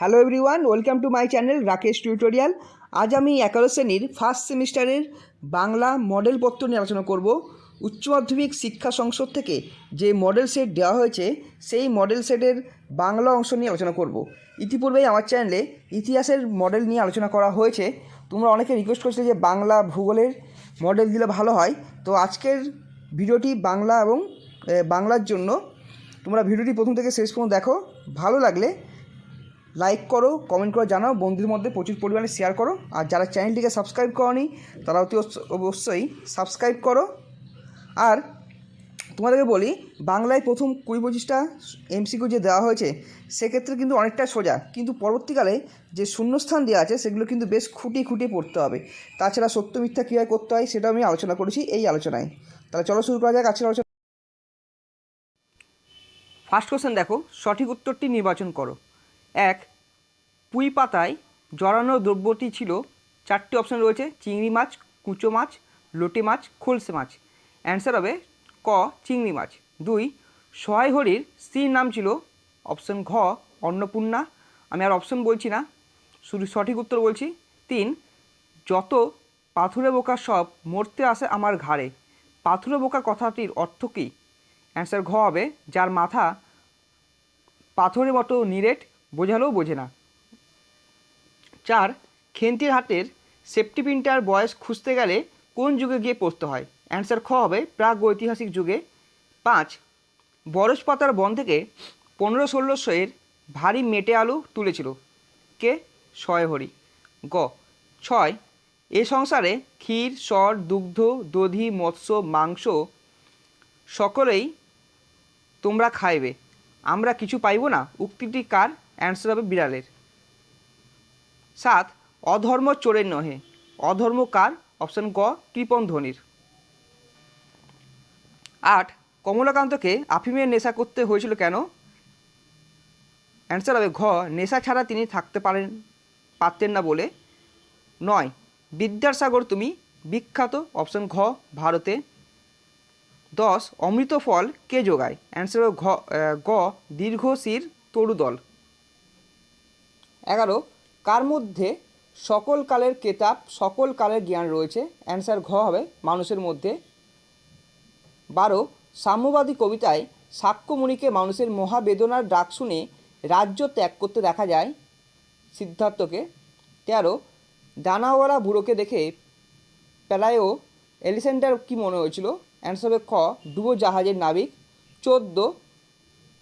Hello everyone welcome to my channel Rakesh tutorial আজ আমি একাদশ শ্রেণির ফার্স্ট সেমিস্টারের বাংলা মডেল পত্র নিয়ে আলোচনা করব। উচ্চ মাধ্যমিক শিক্ষা সংসদ থেকে যে মডেল সেট দেওয়া হয়েছে, সেই মডেল সেটের বাংলা অংশ নিয়ে আলোচনা করব। ইতিপূর্বেই আমার চ্যানেলে ইতিহাসের মডেল নিয়ে আলোচনা করা হয়েছে। তোমরা অনেকে রিকোয়েস্ট করেছিলে যে বাংলা ভূগোলের মডেল দিলে ভালো হয়। তো আজকের ভিডিওটি বাংলা এবং বাংলার জন্য। তোমরা ভিডিওটি প্রথম থেকে শেষ পর্যন্ত দেখো। ভালো লাগলে লাইক করো কমেন্ট করে জানাও, বন্ধুদের মধ্যে প্রচুর পরিমাণে শেয়ার করো। আর যারা চ্যানেলটিকে সাবস্ক্রাইব করনি, তারা অতি অবশ্য- অবশ্যই সাবস্ক্রাইব করো। আর তোমাদেরকে বলি, বাংলায় প্রথম কুড়ি পঁচিশটা এমসিকিউ যে দেওয়া হয়েছে, সেক্ষেত্রে কিন্তু অনেকটা সোজা। কিন্তু পরবর্তীকালে যে শূন্যস্থান দেওয়া আছে, সেগুলো কিন্তু বেশ খুঁটিয়ে খুঁটিয়ে পড়তে হবে। তাছাড়া সত্য মিথ্যা কীভাবে করতে হয়, সেটাও আমি আলোচনা করেছি এই আলোচনায়। তাহলে চলো শুরু করা যাক, আজকের আলোচনা ফার্স্ট কোশ্চেন দেখো, সঠিক উত্তরটি নির্বাচন করো। এক, পুঁই পাতায় জড়ানো দ্রব্যটি ছিল চারটি অপশন রয়েছে, চিংড়ি মাছ, কুচো মাছ, লোটে মাছ, খোলসে মাছ। অ্যান্সার হবে ক, চিংড়ি মাছ। দুই, সহায় হরির স্ত্রীর নাম ছিল অপশন ঘ, অন্নপূর্ণা। আমি আর অপশন বলছি না, শুধু সঠিক উত্তর বলছি। তিন, যত পাথুরে বোকা সব মরতে আসে আমার ঘাড়ে। পাথুরে বোকা কথাটির অর্থ কী? অ্যান্সার ঘ হবে, যার মাথা পাথরের মতো নিরেট বোঝালেও বোঝে না। চার, খেন্তির হাতের সেফটি পিনটার বয়স খুঁজতে গেলে কোন যুগে গিয়ে পড়তে হয়? অ্যান্সার খ হবে প্রাক ঐতিহাসিক যুগে। পাঁচ বরস পাতার বন থেকে পনেরো ষোলোশো এর ভারী মেটে আলু তুলেছিল। কে? শয়হরি গ, ছয়, এ সংসারে ক্ষীর, সর, দুগ্ধ, দধি, মৎস্য, মাংস সকলেই তোমরা খাইবে। আমরা কিছু পাইব না। উক্তিটি কার? অ্যান্সার হবে বিড়ালের। সাত, অধর্ম চোরের নহে। অধর্ম কার? অপশন গ কৃপন ধনির। আট, কমলাকান্তকে আফিমের নেশা করতে হয়েছিল কেন? অ্যান্সার হবে ঘ, নেশা ছাড়া তিনি থাকতে পারেন, পারতেন না বলে। নয়, বিদ্যাসাগর তুমি বিখ্যাত? অপশন ঘ, ভারতে। দশ অমৃত ফল কে যোগায়? অ্যান্সার হবে ঘ গ, দীর্ঘশির তরুদল। এগারো, কার মধ্যে সকল কালের কেতাব, সকল কালের জ্ঞান রয়েছে? অ্যান্সার ঘ হবে মানুষের মধ্যে। বারো, সাম্যবাদী কবিতায় সাক্ষ্যমণিকে মানুষের মহাবেদনার ডাক শুনে রাজ্য ত্যাগ করতে দেখা যায় সিদ্ধার্থকে। তেরো ডানাওয়ালা বুড়োকে দেখে প্যালায়ও এলিসেন্ডার কি মনে হয়েছিল? অ্যান্সার খ, ডুবো জাহাজের নাবিক। চোদ্দ,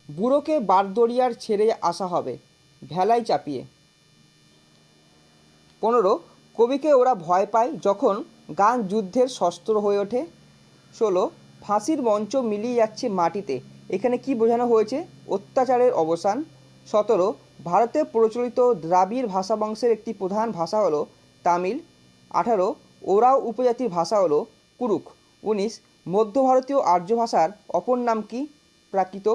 বুড়োকে বারদরিয়ার ছেড়ে আসা হবে। ভেলায় চাপিয়ে। পনেরো, কবিকে ওরা ভয় পায় যখন গান যুদ্ধের শস্ত্র হয়ে ওঠে। ষোলো, ফাঁসির মঞ্চ মিলিয়ে যাচ্ছে মাটিতে। এখানে কি বোঝানো হয়েছে? অত্যাচারের অবসান। সতেরো, ভারতে প্রচলিত দ্রাবিড় ভাষা বংশের একটি প্রধান ভাষা হলো তামিল। আঠারো, ওরাও উপজাতির ভাষা হলো কুরুক উনিশ, মধ্য ভারতীয় আর্য ভাষার অপর নাম কি? প্রাকৃত।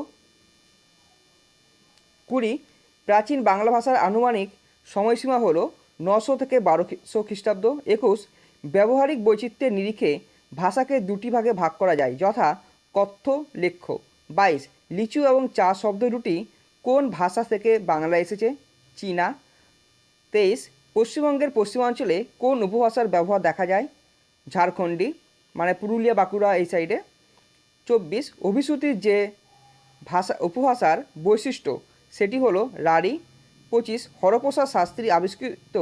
কুড়ি প্রাচীন বাংলা ভাষার আনুমানিক সময়সীমা হলো নশো থেকে বারোশো খ্রিস্টাব্দ। একুশ, ব্যবহারিক বৈচিত্র্যের নিরিখে ভাষাকে দুটি ভাগে ভাগ করা যায়, যথা কথ্য, লেখ্য। বাইশ, লিচু এবং চা শব্দ দুটি কোন ভাষা থেকে বাংলা এসেছে? চীনা। তেইশ, পশ্চিমবঙ্গের পশ্চিমাঞ্চলে কোন উপভাষার ব্যবহার দেখা যায়? ঝাড়খণ্ডী মানে পুরুলিয়া, বাঁকুড়া এই সাইডে। চব্বিশ অভিশ্রুতির যে ভাষা, উপভাষার বৈশিষ্ট্য সেটি হলো রাঢ়ী পঁচিশ, হরপ্রসাদ শাস্ত্রী আবিষ্কৃত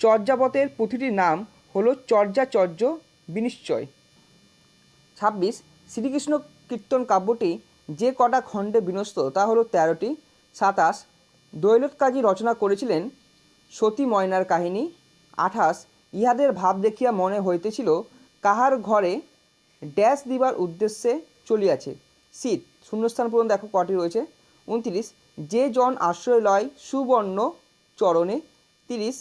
চর্যাপদের পুঁথিটির নাম হলো চর্যাচর্য বিনিশ্চয়। ছাব্বিশ, শ্রীকৃষ্ণ কীর্তন কাব্যটি যে কটা খণ্ডে বিনস্ত তা হলো তেরোটি। সাতাশ দৈলত কাজী রচনা করেছিলেন সতী ময়নার কাহিনী। আঠাশ, ইহাদের ভাব দেখিয়া মনে হইতেছিল কাহার ঘরে ড্যাশ দিবার উদ্দেশ্যে চলিয়াছে। শীত, শূন্যস্থান পর্যন্ত দেখো কটি রয়েছে। উনত্রিশ, যে জন আশ্রয় লয় সুবর্ণ চরণে, তিরিশ,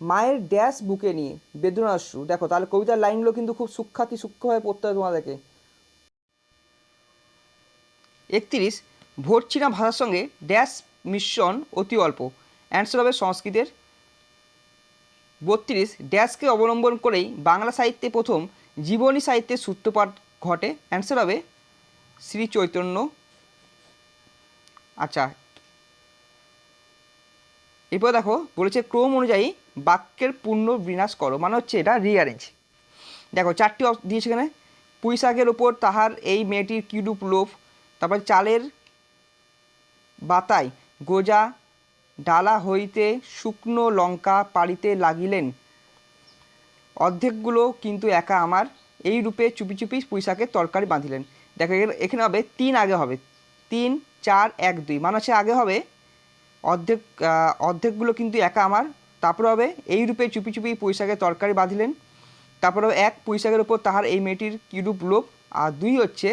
মায়ের ড্যাশ বুকে নিয়ে, বেদনাশ্রু। দেখো, তাহলে কবিতার লাইনগুলো কিন্তু খুব সূক্ষাতি সূক্ষ্মভাবে পড়তে হবে তোমাদেরকে। একত্রিশ ভোট চীনা ভাষার সঙ্গে ড্যাশ মিশ্রণ অতি অল্প। অ্যান্সার হবে সংস্কৃতের। বত্রিশ ড্যাশকে অবলম্বন করেই বাংলা সাহিত্যে প্রথম জীবনী সাহিত্যের সূত্রপাত ঘটে। অ্যান্সার হবে শ্রী চৈতন্য। আচ্ছা। এরপর দেখো, বলেছে ক্রম অনুযায়ী বাক্যের পূর্ণ বিনাশ করো মানে হচ্ছে এটা রিয়ারেঞ্জ দেখো, চারটি দিয়েছে এখানে। পুঁইশাকের ওপর তাহার এই মেয়েটির কিরূপ লোভ? তারপর চালের বাতায় গোজা ডালা হইতে শুকনো লঙ্কা পাড়িতে লাগিলেন। অর্ধেকগুলো কিন্তু একা আমার। এই রূপে চুপি চুপি পুঁইশাকের তরকারি বাঁধিলেন। দেখো এখানে হবে, তিন আগে হবে। তিন, চার, এক, দুই। মানে হচ্ছে আগে হবে, অর্ধেক অর্ধেকগুলো কিন্তু একা আমার। তারপর হবে, এই রূপে চুপি চুপি পুঁইশাকের তরকারি বাঁধিলেন। তারপর হবে, এক, পুঁইশাকের ওপর তাহার এই মেয়েটির কিরূপ লোভ। আর দুই হচ্ছে,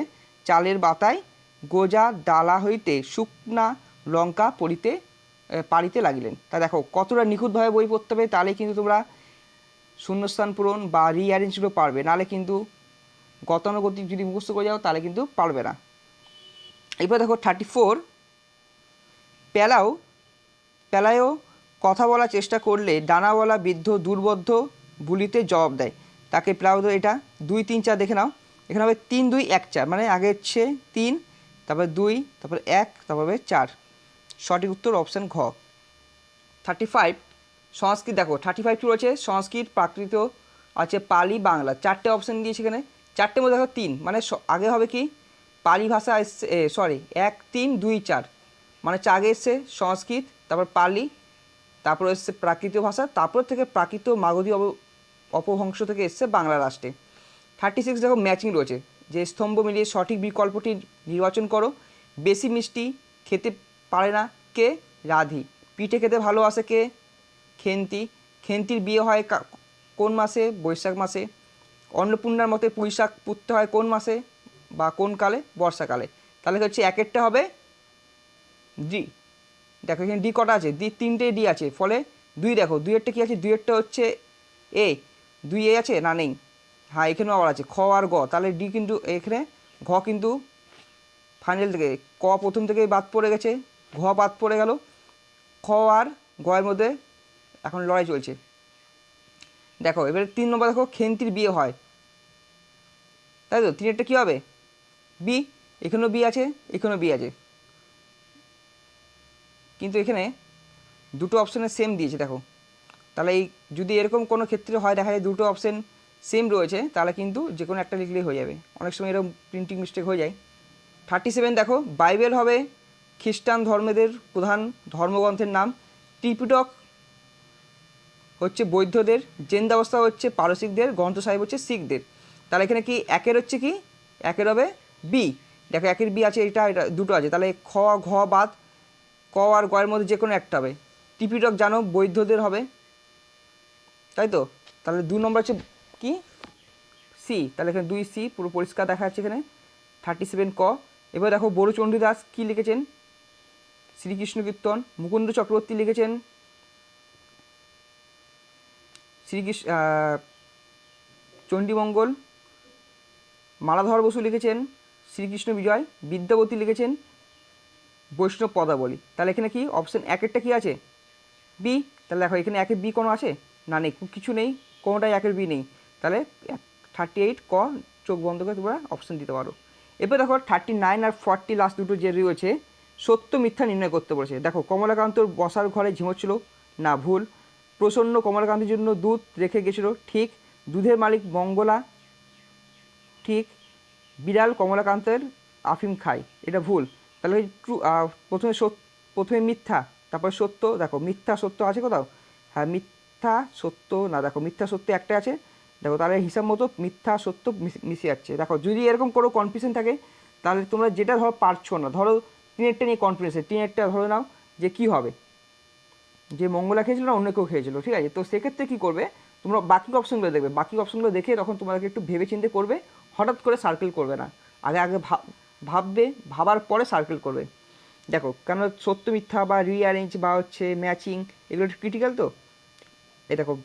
চালের বাতায় গোজা ডালা হইতে শুকনা লঙ্কা পড়িতে পাড়িতে লাগিলেন। তা দেখো, কতটা নিখুঁতভাবে বই পড়তে হবে, তাহলে কিন্তু তোমরা শূন্যস্থান পূরণ বা রিঅ্যারেঞ্জগুলো পারবে। নাহলে কিন্তু গতানুগতিক যদি মুখস্থ করে যাও, তাহলে কিন্তু পারবে না। এরপর দেখো থার্টি ফোর পেলাও, পেলায়ও কথা বলার চেষ্টা করলে ডানাওয়ালা বৃদ্ধ দুর্বোধ্য বুলিতে জবাব দেয়। তাকে প্লাউ এটা, দুই, তিন, চার দেখে নাও। এখানে হবে তিন, দুই, এক, চার মানে আগে হচ্ছে তিন, তারপরে দুই, তারপরে এক, তারপর চার। সঠিক উত্তর অপশান ঘ। থার্টি ফাইভ সংস্কৃত দেখো থার্টি ফাইভ টু রয়েছে? সংস্কৃত, প্রাকৃত, আছে পালি, বাংলা। চারটে অপশান দিয়েছে এখানে। চারটের মধ্যে দেখো তিন মানে আগে হবে কি? পালি ভাষা এসছে সরি এক, তিন, দুই, চার। মানে হচ্ছে আগে এসছে সংস্কৃত, তারপর পালি, তারপর এসছে প্রাকৃত ভাষা, তারপর থেকে প্রাকৃত মাগধী অব অপভংশ থেকে এসছে বাংলা রাষ্ট্রে। থার্টি সিক্স দেখো ম্যাচিং রয়েছে, যে স্তম্ভ মিলিয়ে সঠিক বিকল্পটি নির্বাচন করো। বেশি মিষ্টি খেতে পারে না কে? রাধি। পিঠে খেতে ভালোবাসে কে? খেন্তি। খেন্তির বিয়ে হয় কোন মাসে? বৈশাখ মাসে। অন্নপূর্ণার মতে পুঁই শাক পুঁততে হয় কোন মাসে? বা কোন কালে? বর্ষাকালে। তাহলে হচ্ছে একেরটা হবে ডি দেখো এখানে ডি কটা আছে? ডি তিনটে ডি আছে। ফলে দুই দেখো দুইয়েরটা কী আছে? দুইয়েরটা হচ্ছে এ দুই এ আছে না নেই? হ্যাঁ এখানেও আবার আছে, খ আর গ। তাহলে ডি কিন্তু এখানে, ঘ কিন্তু ফাইনাল থেকে, ক প্রথম থেকে বাদ পড়ে গেছে, ঘ বাদ পড়ে গেল। খ আর গয়ের মধ্যে এখন লড়াই চলছে। দেখো, এবারে তিন নম্বর দেখো খেন্তির বিয়ে হয়। তাই তো? তিনেরটা কী হবে? বি এখানেও বি আছে, এখানেও বি আছে। কিন্তু এখানে দুটো অপশানে সেম দিয়েছে, দেখো। তাহলে এই যদি এরকম কোনো ক্ষেত্রে হয়, দেখা যায় দুটো অপশান সেম রয়েছে, তাহলে কিন্তু যে কোনো একটা লিখলেই হয়ে যাবে। অনেক সময় এরকম প্রিন্টিং মিস্টেক হয়ে যায়। থার্টি সেভেন দেখো বাইবেল হবে, খ্রিস্টান ধর্মেদের প্রধান ধর্মগ্রন্থের নাম। ত্রিপিটক হচ্ছে বৌদ্ধদের জেন্দাবস্থা হচ্ছে পারসিকদের, গ্রন্থ সাহেব হচ্ছে শিখদের। তাহলে এখানে কি একের হচ্ছে কি? একের হবে বি। দেখো একের বি আছে, এটা এটা দুটো আছে। তাহলে খ, ঘ বাদ, ক আর গয়ের মধ্যে যে কোনো একটা হবে। টিপিটক জানো বৌদ্ধদের হবে। তাই তো? তাহলে দু নম্বর হচ্ছে কি? সি। তাহলে এখানে দুই সি, পুরো পরিষ্কার দেখা যাচ্ছে এখানে। থার্টি সেভেন ক। এবার দেখো বড় চণ্ডীদাস কী লিখেছেন? শ্রীকৃষ্ণ কীর্তন, মুকুন্দ চক্রবর্তী লিখেছেন। শ্রীকৃষ্ণ চণ্ডীমঙ্গল, মালাধর বসু লিখেছেন। শ্রীকৃষ্ণ বিজয় বিদ্যাবতী লিখেছেন বৈষ্ণব পদাবলী। তাহলে এখানে কি? অপশন একেরটা কি আছে? বি তাহলে দেখো, এখানে একের বি কোনো আছে? না নেই কিছু নেই, কোনোটাই একের বি নেই। তাহলে থার্টি এইট ক চোখ বন্ধ করে তোমরা অপশন দিতে পারো। এবার দেখো থার্টি নাইন আর ফর্টি লাস্ট দুটো যে রয়েছে, সত্য মিথ্যা নির্ণয় করতে বলেছে। দেখো, কমলাকান্তর বসার ঘরে ঝিমোচ্ছিল, না ভুল। প্রসন্ন কমলাকান্তের জন্য দুধ রেখে গেছিল, ঠিক। দুধের মালিক মঙ্গলা, ঠিক। বিড়াল কমলাকান্তের আফিম খায়, এটা ভুল। তাহলে ট্রু প্রথমে সত্য, প্রথমে মিথ্যা, তারপর সত্য, দেখো, মিথ্যা সত্য আছে কোথাও? হ্যাঁ মিথ্যা সত্য, না, দেখো, মিথ্যা সত্য একটা আছে। দেখো, তাহলে হিসাব মতো মিথ্যা সত্য মিশে যাচ্ছে। দেখো, যদি এরকম কোনো কনফিউশন থাকে, তাহলে তোমরা যেটা ধরো পারছ না। ধরো টিনেরটা নিয়ে কনফিডেন্স টিনেরটা ধরে নাও যে কী হবে। যে মঙ্গলা খেয়েছিল না, অন্য কেউ খেয়েছিল, ঠিক আছে? তো সেক্ষেত্রে কী করবে? তোমরা বাকি অপশনগুলো দেখবে। বাকি অপশনগুলো দেখে তখন তোমাদেরকে একটু ভেবে চিন্তে করবে হঠাৎ করে সার্কেল করবে না। আগে আগে ভাব- ভাববে, ভাবার পরে সার্কেল করবে। দেখো, কেন সত্য মিথ্যা বা রিঅ্যারেঞ্জ বা হচ্ছে ম্যাচিং এগুলো একটু ক্রিটিক্যাল তো? এই দেখো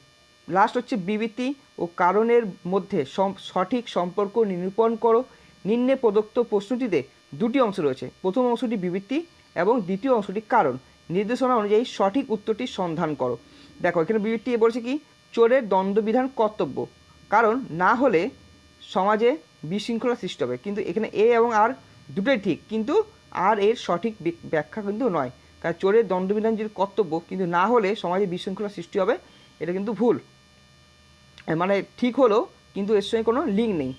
লাস্ট হচ্ছে বিবৃতি ও কারণের মধ্যে সঠিক সম্পর্ক নিরূপণ করো। নিম্নে প্রদত্ত প্রশ্নটিতে দুটি অংশ রয়েছে। প্রথম অংশটি বিবৃতি এবং দ্বিতীয় অংশটি কারণ। নির্দেশনা অনুযায়ী সঠিক উত্তরটি সন্ধান করো। দেখো, এখানে বিবৃতি বলছে কি? চোরের দ্বন্দ্ববিধান কর্তব্য। কারণ না হলে সমাজে বিশৃঙ্খলা সৃষ্টি হবে। কিন্তু এখানে এ এবং আর দুটোই ঠিক, কিন্তু আর এর সঠিক ব্যাখ্যা কিন্তু নয়। কারণ চোরের দণ্ডবিধান যদি কর্তব্য, কিন্তু না হলে সমাজে বিশৃঙ্খলা সৃষ্টি হবে, এটা কিন্তু ভুল। মানে ঠিক হলো, কিন্তু এর সঙ্গে কোনো লিঙ্ক নেই।